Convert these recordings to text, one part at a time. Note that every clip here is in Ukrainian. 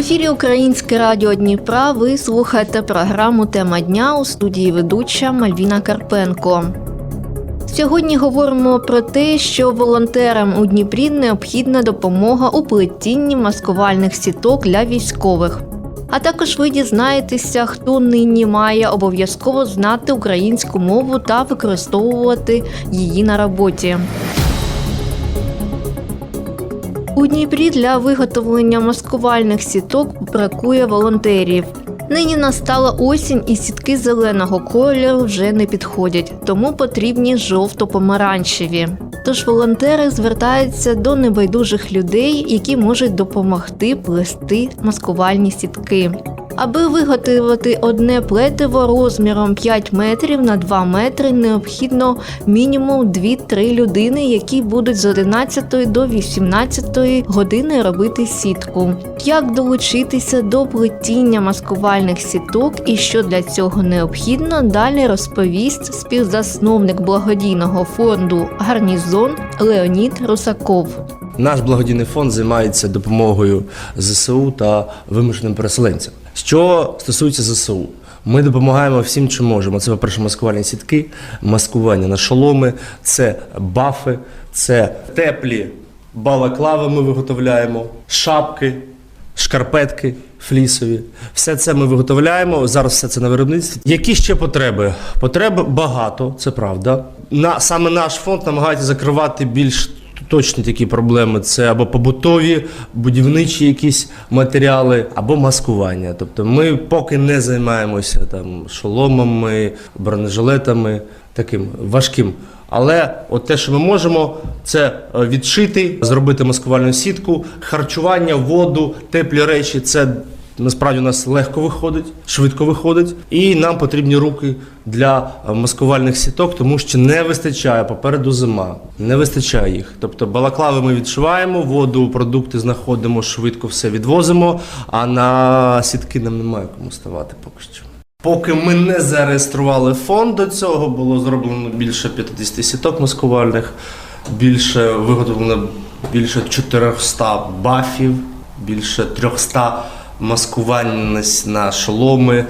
Ефірі Українське радіо Дніпра. Ви слухаєте програму Тема дня у студії ведуча Мальвіна Карпенко. Сьогодні говоримо про те, що волонтерам у Дніпрі необхідна допомога у плетінні маскувальних сіток для військових. А також ви дізнаєтеся, хто нині має обов'язково знати українську мову та використовувати її на роботі. У Дніпрі для виготовлення маскувальних сіток бракує волонтерів. Нині настала осінь, і сітки зеленого кольору вже не підходять, тому потрібні жовто-помаранчеві. Тож волонтери звертаються до небайдужих людей, які можуть допомогти плести маскувальні сітки. Аби виготовити одне плетиво розміром 5 метрів на 2 метри, необхідно мінімум 2-3 людини, які будуть з 11 до 18 години робити сітку. Як долучитися до плетіння маскувальних сіток і що для цього необхідно, далі розповість співзасновник благодійного фонду Гарнізон Леонід Русаков. Наш благодійний фонд займається допомогою ЗСУ та вимушеним переселенцям. Що стосується ЗСУ, ми допомагаємо всім, чим можемо. Це, по-перше, маскувальні сітки, маскування на шоломи, це бафи, це теплі балаклави ми виготовляємо, шапки, шкарпетки флісові. Все це ми виготовляємо. Зараз все це на виробництві. Які ще потреби? Потреб багато, це правда. На, саме наш фонд намагається закривати більш точні такі проблеми. Це або побутові, будівничі якісь матеріали, або маскування. Тобто ми поки не займаємося там шоломами, бронежилетами, таким важким. Але от те, що ми можемо, це е, відшити, зробити маскувальну сітку, харчування, воду, теплі речі. Це насправді у нас легко виходить, швидко виходить. І нам потрібні руки для е, маскувальних сіток, тому що не вистачає попереду зима, не вистачає їх. Тобто балаклави ми відшиваємо, воду, продукти знаходимо, швидко все відвозимо. А на сітки нам немає кому ставати поки що. Поки ми не зареєстрували фонд до цього, було зроблено більше 50 сіток маскувальних, більше виготовлено більше 400 бафів, більше 300 маскувань на шоломи,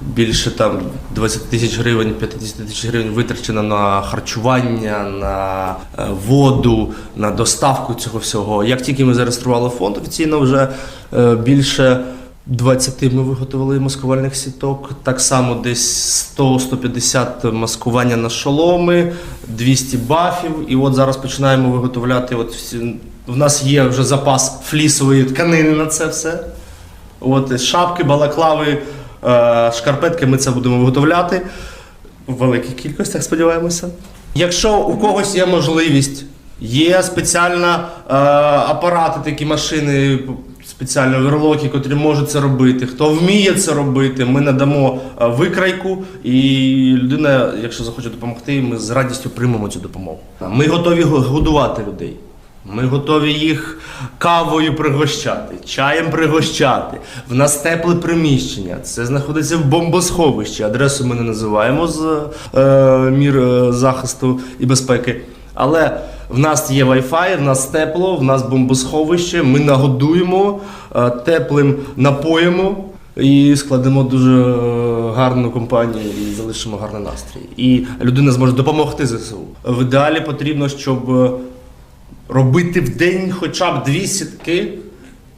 більше там 20 тисяч гривень, 50 тисяч гривень витрачено на харчування, на е, воду, на доставку цього всього. Як тільки ми зареєстрували фонд, офіційно вже е, більше 20 ми виготовили маскувальних сіток. Так само десь 100-150 маскування на шоломи, 200 бафів. І от зараз починаємо виготовляти. От всі, в нас є вже запас флісової тканини на це все. От шапки, балаклави, е, шкарпетки ми це будемо виготовляти в великих кількостях, сподіваємося. Якщо у когось є можливість, є спеціальна е, апарати, такі машини, спеціально верлоки, котрі можуть це робити. Хто вміє це робити, ми надамо е, викрайку, і людина, якщо захоче допомогти, ми з радістю приймемо цю допомогу. Ми готові годувати людей. Ми готові їх кавою пригощати, чаєм пригощати. В нас тепле приміщення. Це знаходиться в бомбосховищі. Адресу ми не називаємо з е, мір е, захисту і безпеки. Але в нас є Wi-Fi, в нас тепло, в нас бомбосховище. Ми нагодуємо е, теплим напоїмо. І складемо дуже е, гарну компанію і залишимо гарний настрій. І людина зможе допомогти ЗСУ. В ідеалі потрібно, щоб е, робити в день хоча б дві сітки.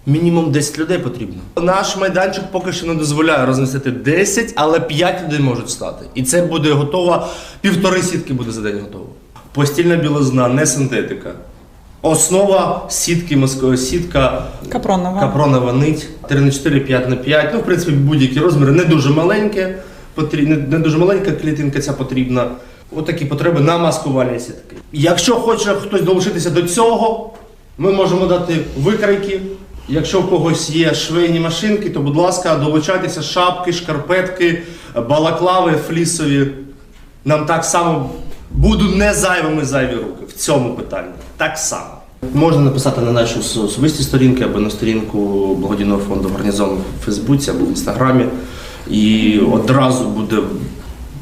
Мінімум 10 людей потрібно. Наш майданчик поки що не дозволяє розмістити 10, але 5 людей можуть стати. І це буде готово, півтори сітки буде за день готово. Постільна білизна, не синтетика. Основа сітки, морської сітка Капронова. Капронова нить 3 на 4, 5 на 5. Ну, в принципі, будь-які розміри, не дуже маленьке, потрі- не, не дуже маленька клітинка ця потрібна. Отакі потреби на маскувальні сітки. Якщо хоче хтось долучитися до цього, ми можемо дати викрайки. Якщо в когось є швейні машинки, то будь ласка, долучайтеся шапки, шкарпетки, балаклави, флісові. Нам так само Буду не зайвими зайві руки в цьому питанні. Так само. Можна написати на наші особисті сторінки або на сторінку благодійного фонду гарнізон в Фейсбуці або в інстаграмі. І одразу буде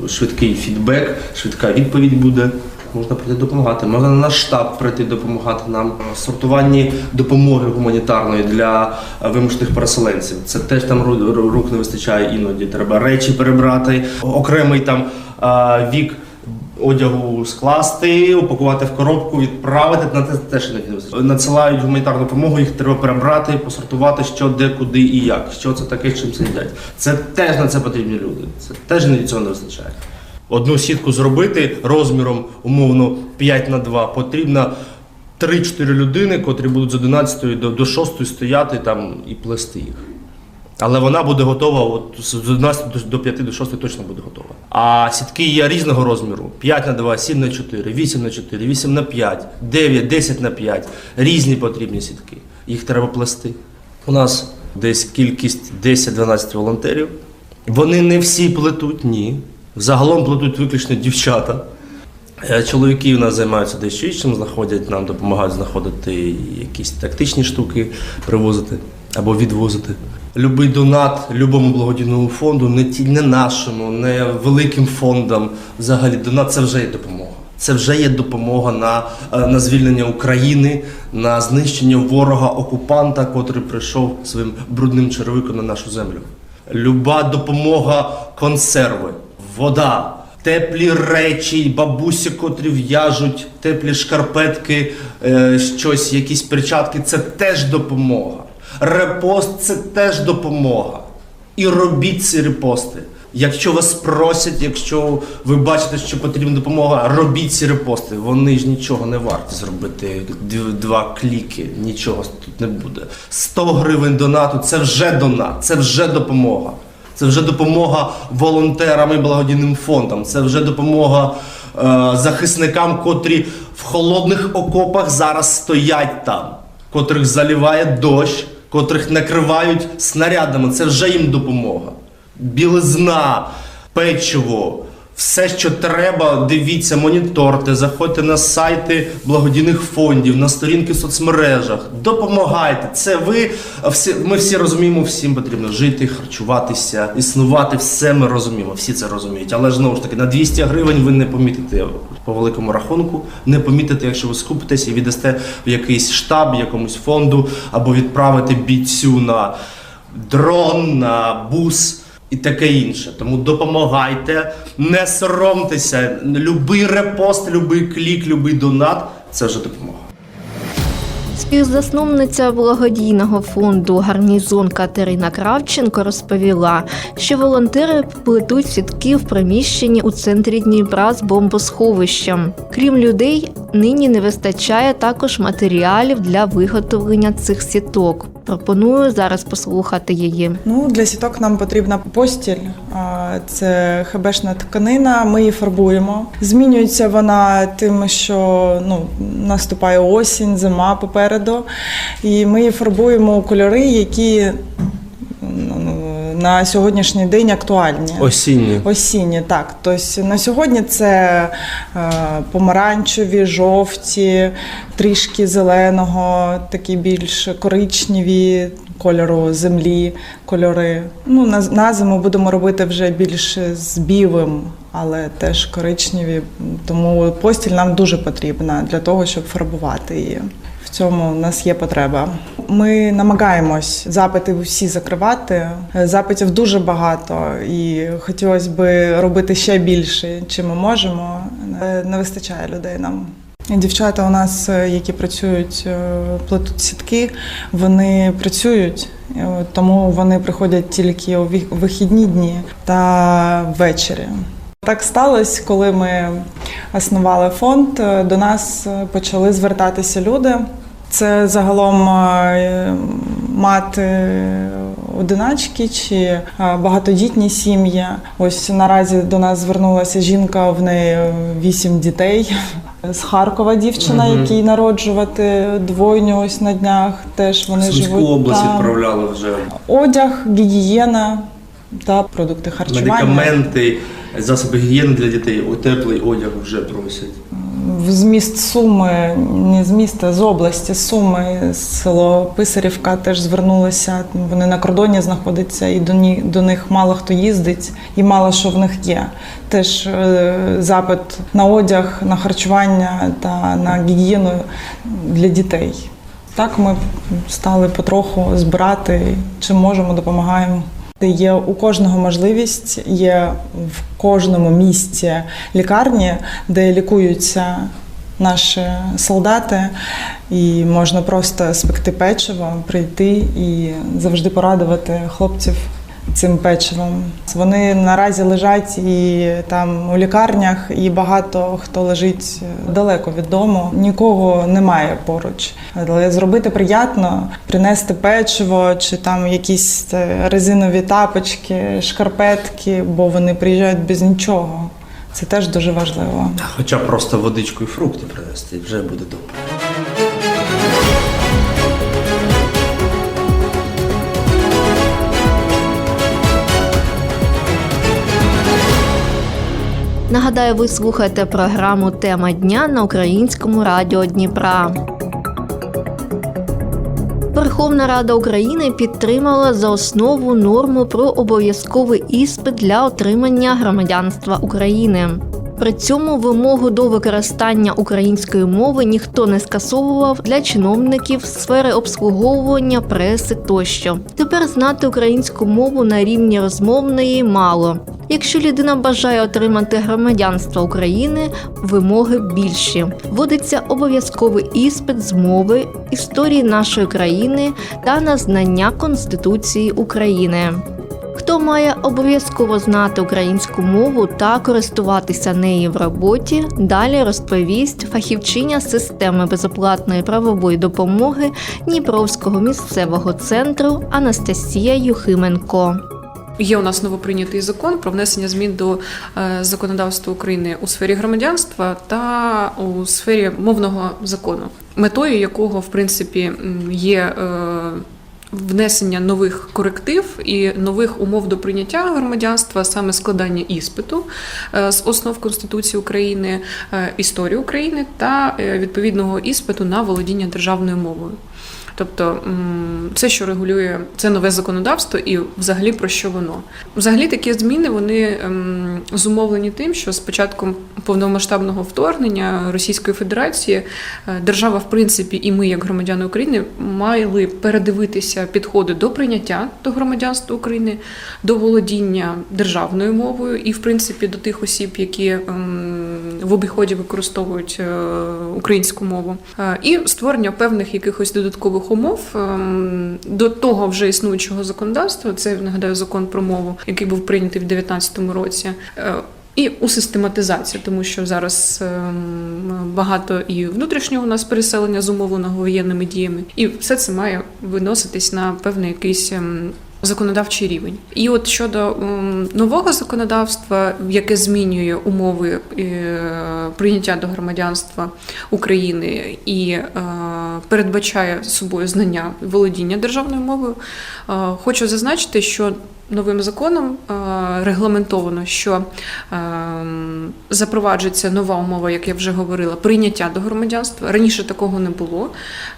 швидкий фідбек, швидка відповідь буде. Можна прийти допомагати. Можна на наш штаб прийти допомагати нам сортуванні допомоги гуманітарної для е, вимушених переселенців. Це теж там ру- ру- рук не вистачає іноді. Треба речі перебрати, окремий там е, вік одягу скласти, упакувати в коробку, відправити. На це теж не. Надсилають гуманітарну допомогу, їх треба перебрати, посортувати, що де, куди і як. Що це таке, чим це їдять. Це теж на це потрібні люди. Це теж іноді цього не вистачає. Одну сітку зробити розміром умовно 5 на 2 потрібно 3-4 людини, котрі будуть з 11 до, до 6 стояти там і плести їх. Але вона буде готова от з 11 до- до 5 до 6 точно буде готова. А сітки є різного розміру: 5 на 2, 7 на 4, 8 на 4, 8 на 5, 9, 10 на 5. Різні потрібні сітки. Їх треба плести. У нас десь кількість 10-12 волонтерів. Вони не всі плетуть, ні. Загалом плетуть виключно дівчата. Е, Чоловіки у нас займаються дещо іншим, знаходять, нам допомагають знаходити якісь тактичні штуки, привозити або відвозити. Любий донат любому благодійному фонду, не ті, не нашому, не великим фондам. Взагалі, донат це вже є допомога. Це вже є допомога на, е, на звільнення України, на знищення ворога окупанта, котрий прийшов своїм брудним черевиком на нашу землю. Люба допомога консерви, вода, теплі речі, бабусі, котрі в'яжуть, теплі шкарпетки, е, щось, якісь перчатки це теж допомога. Репост це теж допомога. І робіть ці репости. Якщо вас просять, якщо ви бачите, що потрібна допомога, робіть ці репости. Вони ж нічого не варті зробити. Два кліки, нічого тут не буде. 100 гривень донату це вже донат, це вже допомога. Це вже допомога волонтерам і благодійним фондам. Це вже допомога е, захисникам, котрі в холодних окопах зараз стоять там, котрих заливає дощ, котрих накривають снарядами. Це вже їм допомога. Білизна, печиво, все, що треба, дивіться, моніторте, заходьте на сайти благодійних фондів, на сторінки в соцмережах, допомагайте. Це ви всі. Ми всі розуміємо, всім потрібно жити, харчуватися, існувати. Все ми розуміємо, всі це розуміють. Але знову ж таки, на 200 гривень ви не помітите по великому рахунку, не помітите, якщо ви скупитесь і віддасте в якийсь штаб, якомусь фонду, або відправите бійцю на дрон, на бус і таке інше. Тому допомагайте, не соромтеся. Любий репост, любий клік, любий донат це вже допомога. Співзасновниця благодійного фонду Гарнізон Катерина Кравченко розповіла, що волонтери плетуть сітки в приміщенні у центрі Дніпра з бомбосховищем. Крім людей, нині не вистачає також матеріалів для виготовлення цих сіток. Пропоную зараз послухати її. Ну, для сіток нам потрібна постіль. Це хебешна тканина. Ми її фарбуємо. Змінюється вона тим, що ну, наступає осінь, зима попереду. І ми фарбуємо кольори, які ну, на сьогоднішній день актуальні. Осінні. Осінні, так. Тобто на сьогодні це е, помаранчеві, жовті, трішки зеленого, такі більш коричневі кольору землі, кольори. Ну, на, на зиму будемо робити вже більш з білим, але теж коричневі. Тому постіль нам дуже потрібна для того, щоб фарбувати її. В цьому у нас є потреба. Ми намагаємось запити всі закривати. Е, Запитів дуже багато, і хотілося б робити ще більше, чим ми можемо. Е, Не вистачає людей нам. Дівчата у нас, е, які працюють, плетуть сітки, вони працюють, тому вони приходять тільки у вих- вихідні дні та ввечері. Так сталося, коли ми основали фонд, е, до нас е, почали звертатися люди. Це загалом е, мати одиначки чи багатодітні сім'ї. Ось наразі до нас звернулася жінка, в неї вісім дітей. З Харкова дівчина, Мгм. якій народжувати двойню ось на днях. Теж вони Сумську живуть область там. відправляли вже Одяг, гігієна та продукти харчування. медикаменти. Засоби гігієни для дітей, теплий одяг вже просять. В зміст Суми, не з міста, з області Суми, село Писарівка теж звернулися. Вони на кордоні знаходяться, і до, ні, до них мало хто їздить, і мало що в них є. Теж е, запит на одяг, на харчування та на гігієну для дітей. Так ми стали потроху збирати, чим можемо, допомагаємо. Є у кожного можливість, є в кожному місці лікарні, де лікуються наші солдати, і можна просто спекти печиво, прийти і завжди порадувати хлопців цим печивом. Вони наразі лежать і там у лікарнях, і багато хто лежить далеко від дому. Нікого немає поруч. Але зробити приємно, принести печиво чи там якісь е, резинові тапочки, шкарпетки, бо вони приїжджають без нічого. Це теж дуже важливо. Хоча просто водичку і фрукти принести, і вже буде добре. Нагадаю, ви слухаєте програму Тема дня на українському радіо Дніпра. Верховна Рада України підтримала за основу норму про обов'язковий іспит для отримання громадянства України. При цьому вимогу до використання української мови ніхто не скасовував для чиновників сфери обслуговування преси тощо. Тепер знати українську мову на рівні розмовної мало. Якщо людина бажає отримати громадянство України, вимоги більші. Вводиться обов'язковий іспит з мови, історії нашої країни та на знання Конституції України. Хто має обов'язково знати українську мову та користуватися нею в роботі, далі розповість фахівчиня системи безоплатної правової допомоги Дніпровського місцевого центру Анастасія Юхименко. Є у нас новоприйнятий закон про внесення змін до е, законодавства України у сфері громадянства та у сфері мовного закону, метою якого в принципі є. Внесення нових коректив і нових умов до прийняття громадянства, саме складання іспиту е, з основ Конституції України, е, історії України та е, відповідного іспиту на володіння державною мовою. Тобто це, що регулює це нове законодавство, і взагалі про що воно. Взагалі такі зміни вони ем, зумовлені тим, що з початком повномасштабного вторгнення Російської Федерації е, держава, в принципі, і ми, як громадяни України, мали передивитися підходи до прийняття до громадянства України, до володіння державною мовою, і в принципі до тих осіб, які ем, в обіході використовують е, українську мову, Е, і створення певних якихось додаткових умов ем, до того вже існуючого законодавства. Це нагадаю закон про мову, який був прийнятий в 2019 році. Е, І у систематизацію, тому що зараз ем, багато і внутрішнього у нас переселення зумовленого воєнними діями, і все це має виноситись на певний якийсь ем, законодавчий рівень. І от щодо нового законодавства, яке змінює умови е, прийняття до громадянства України і е, передбачає собою знання володіння державною мовою, е, хочу зазначити, що новим законом е, регламентовано, що ем, запроваджується нова умова, як я вже говорила, прийняття до громадянства. Раніше такого не було.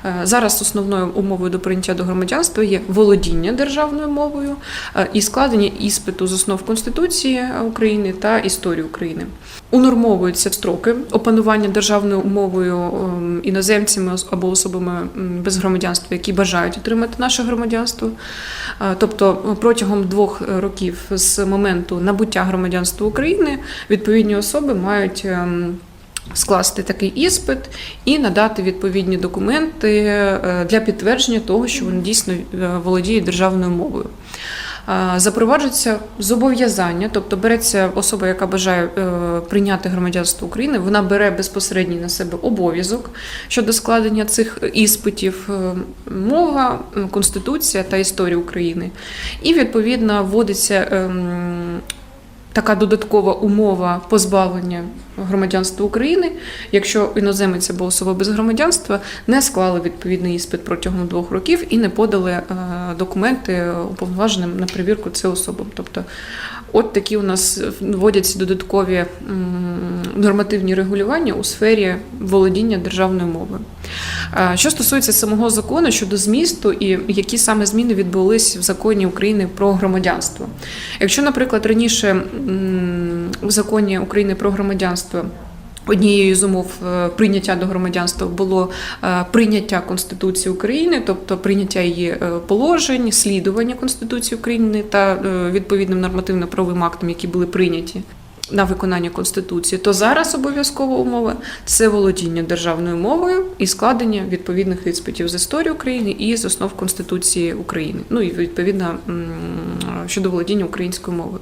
Е, Зараз основною умовою до прийняття до громадянства є володіння державною мовою е, і складення іспиту з основ Конституції України та історії України. Унормовуються строки опанування державною мовою ем, іноземцями або особами без громадянства, які бажають отримати наше громадянство. Е, Тобто протягом двох е, років з моменту набуття громадянства України відповідні особи мають. ем, Скласти такий іспит і надати відповідні документи е, для підтвердження того, що вони дійсно володіє володіють державною мовою. Запроваджується зобов'язання, тобто береться особа, яка бажає е, прийняти громадянство України, вона бере безпосередній на себе обов'язок щодо складення цих іспитів, е, мова, конституція та історія України. І відповідно вводиться ем, така додаткова умова позбавлення громадянства України, якщо іноземець або особа без громадянства не склали відповідний іспит протягом двох років і не подали е, документи уповноваженим на перевірку це особам. Тобто От такі у нас вводяться додаткові нормативні регулювання у сфері володіння державною мовою. Е, Що стосується самого закону щодо змісту і які саме зміни відбулись в законі України про громадянство. Якщо, наприклад, раніше в законі України про громадянство Однією з умов е, прийняття до громадянства було е, прийняття Конституції України, тобто прийняття її е, положень, слідування Конституції України та відповідним нормативно-правовим актам, які були прийняті на виконання Конституції, то зараз обов'язкова умова це володіння державною мовою і складення відповідних іспитів з історії України і з основ Конституції України. Ну і відповідно щодо володіння українською мовою.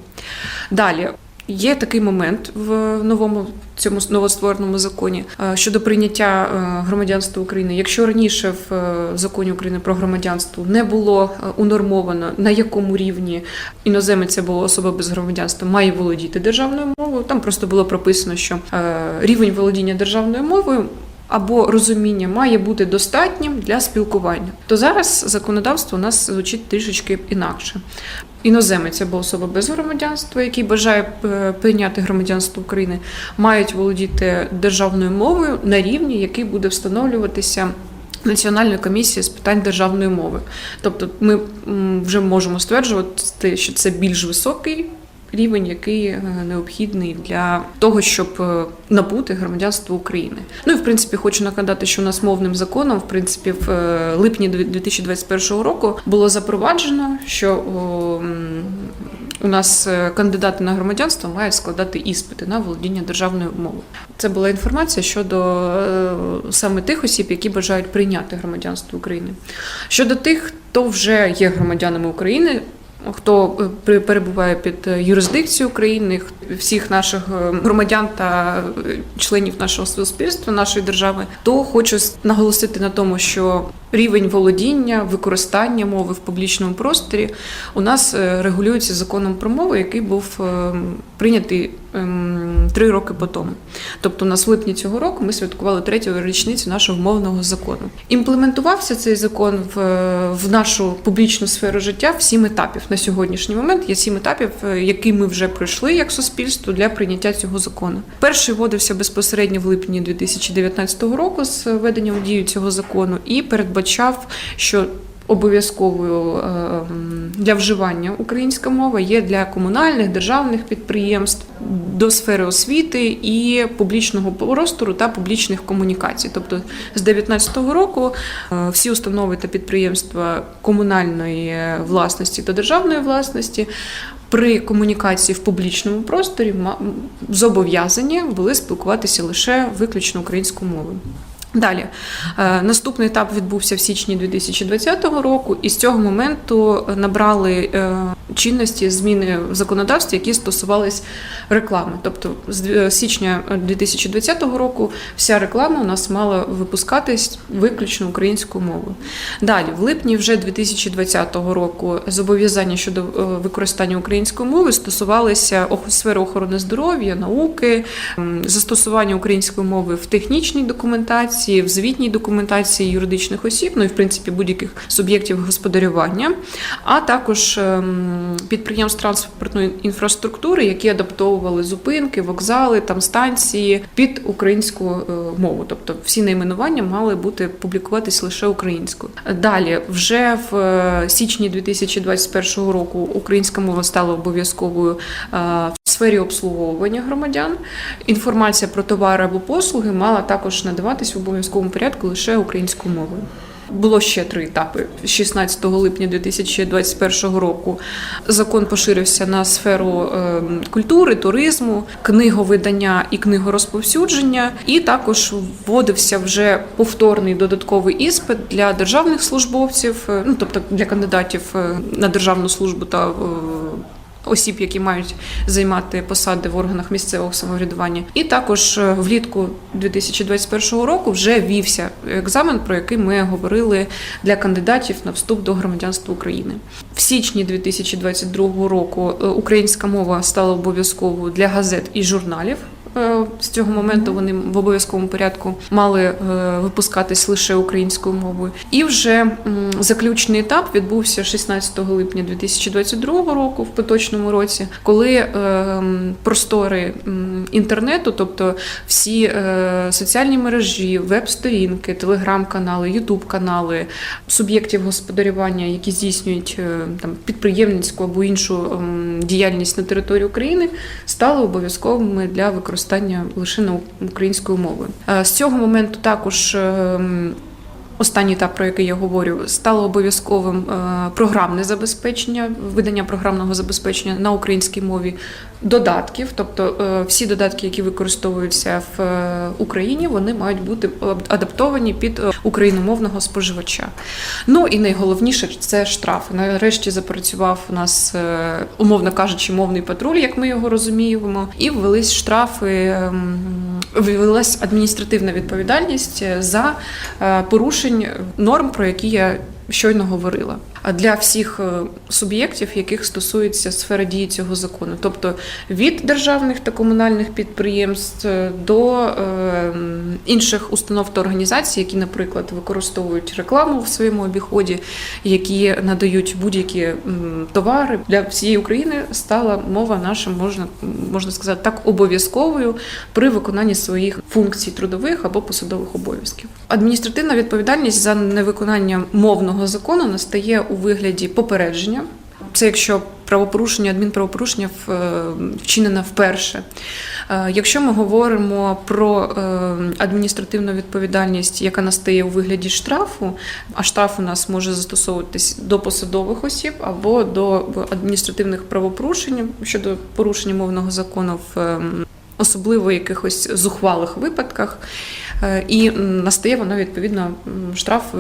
Далі. Є такий момент в новому цьому новоствореному законі е, щодо прийняття е, громадянства України. Якщо раніше в е, законі України про громадянство не було унормовано на якому рівні іноземець або особа без громадянства має володіти державною мовою, там просто було прописано, що рівень володіння державною мовою. Або розуміння має бути достатнім для спілкування, то зараз законодавство у нас звучить трішечки інакше. Іноземець або особа без громадянства, який бажає е, прийняти громадянство України, мають володіти державною мовою на рівні, який буде встановлюватися. Національною комісією з питань державної мови, тобто ми вже можемо стверджувати, що це більш високий рівень, який е, необхідний для того, щоб е, набути громадянство України. Ну і в принципі хочу нагадати, що у нас мовним законом, в принципі, в е, липні 2021 року було запроваджено, що у нас кандидати на громадянство мають складати іспити на володіння державною мовою. Це була інформація щодо саме тих осіб, які бажають прийняти громадянство України. Щодо тих, хто вже є громадянами України. Хто е, перебуває під е, юрисдикцією України, всіх наших е, громадян та членів нашого суспільства, нашої держави, то хочу наголосити на тому, що рівень володіння, використання мови в публічному просторі у нас регулюється законом про мову, який був прийнятий ем, три роки по тому. Тобто, у нас липні цього року ми святкували третю річницю нашого мовного закону. Імплементувався цей закон в, нашу публічну сферу життя в сім етапів. На сьогоднішній момент є сім етапів, е, які ми вже пройшли як суспільство для прийняття цього закону. Перший вводився безпосередньо в липні 2019 року з введенням в дію цього закону і передбачав, що Обов'язковою е, для вживання українська мова є для комунальних державних підприємств до сфери освіти і публічного простору та публічних комунікацій. Тобто з 2019 року е, всі установи та підприємства комунальної власності та державної власності при комунікації в публічному просторі зобов'язані були спілкуватися лише виключно українською мовою. Далі. Е, наступний етап відбувся в січні 2020 року, і з цього моменту набрали е, чинності зміни в законодавстві, які стосувались реклами. Тобто з січня 2020 року вся реклама у нас мала випускатись виключно українською мовою. Далі, в липні вже 2020 року зобов'язання щодо е, використання української мови стосувалися сфери охорони здоров'я, науки, застосування української мови в технічній документації, в звітній документації юридичних осіб, ну і в принципі будь-яких суб'єктів господарювання, а також ем, підприємств транспортної інфраструктури, які адаптовували зупинки, вокзали, там станції під українську е, мову. Тобто всі найменування мали бути публікуватись лише українською. Далі, вже в е, січні 2021 року українська мова стала обов'язковою е, в сфері обслуговування громадян. Інформація про товари або послуги мала також надаватись в обов'язковому порядку лише українською мовою. Було ще три етапи. 16 липня 2021 року закон поширився на сферу е, культури, туризму, книговидання і книгорозповсюдження, і також вводився вже повторний додатковий іспит для державних службовців, е, ну тобто для кандидатів е, на державну службу та е, осіб, які мають займати посади в органах місцевого самоврядування. І також е, влітку 2021 року вже вівся екзамен, про який ми говорили для кандидатів на вступ до громадянства України. В січні 2022 року е, українська мова стала обов'язковою для газет і журналів. Е, З цього моменту вони в обов'язковому порядку мали е, випускатись лише українською мовою. І вже заключний етап відбувся 16 липня 2022 року в поточному році, коли е, простори інтернету, тобто всі соціальні мережі, веб-сторінки, телеграм-канали, ютуб-канали суб'єктів господарювання, які здійснюють там підприємницьку або іншу діяльність на території України, стали обов'язковими для використання лише на українською мовою. Е, З цього моменту також. Останній етап, про який я говорю, стало обов'язковим е, програмне забезпечення, видання програмного забезпечення на українській мові додатків. Тобто е, всі додатки, які використовуються в е, Україні, вони мають бути адаптовані під україномовного споживача. Ну і найголовніше це штрафи. Нарешті запрацював у нас, умовно кажучи, мовний патруль, як ми його розуміємо, і ввелись штрафи. ем, Ввелась адміністративна відповідальність за е, порушень норм, про які я щойно говорила. Для всіх е, суб'єктів, яких стосується сфера дії цього закону, тобто від державних та комунальних підприємств е, до е, інших установ та організацій, які, наприклад, використовують рекламу в своєму обіході, які надають будь-які товари для всієї України, стала мова наша, можна можна сказати, так обов'язковою при виконанні своїх функцій трудових або посадових обов'язків. Адміністративна відповідальність за невиконання мовного закону настає у вигляді попередження. Це якщо правопорушення, адмінправопорушення е, вчинено вперше. Е, Якщо ми говоримо про е, адміністративну відповідальність, яка настає у вигляді штрафу, а штраф у нас може застосовуватись до посадових осіб або до адміністративних правопорушень щодо порушення мовного закону в особливо якихось зухвалих випадках. Е, І настає воно відповідно штраф е,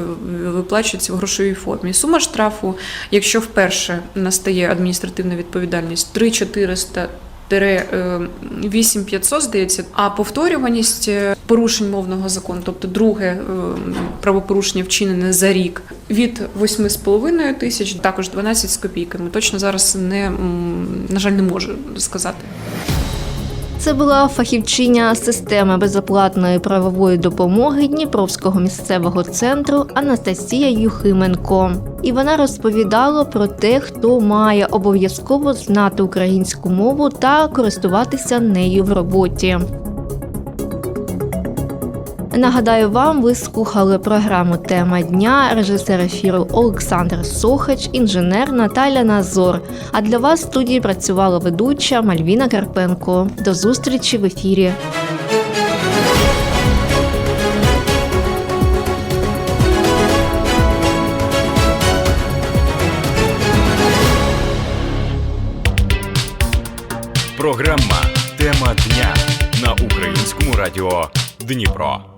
виплачується в грошовій формі. Сума штрафу, якщо вперше настає адміністративна відповідальність 3400 8500, здається, а повторюваність е, порушень мовного закону, тобто друге е, правопорушення вчинене за рік від 8,5 тисяч, також 12 з копійками. Точно зараз не на жаль не можу сказати. Це була фахівчиня системи безоплатної правової допомоги Дніпровського місцевого центру Анастасія Юхименко. І вона розповідала про те, хто має обов'язково знати українську мову та користуватися нею в роботі. Нагадаю вам, ви слухали програму Тема дня, режисер ефіру Олександр Сохач, інженер Наталя Назор. А для вас в студії працювала ведуча Мальвіна Карпенко. До зустрічі в ефірі. Програма Тема дня на українському радіо Дніпро.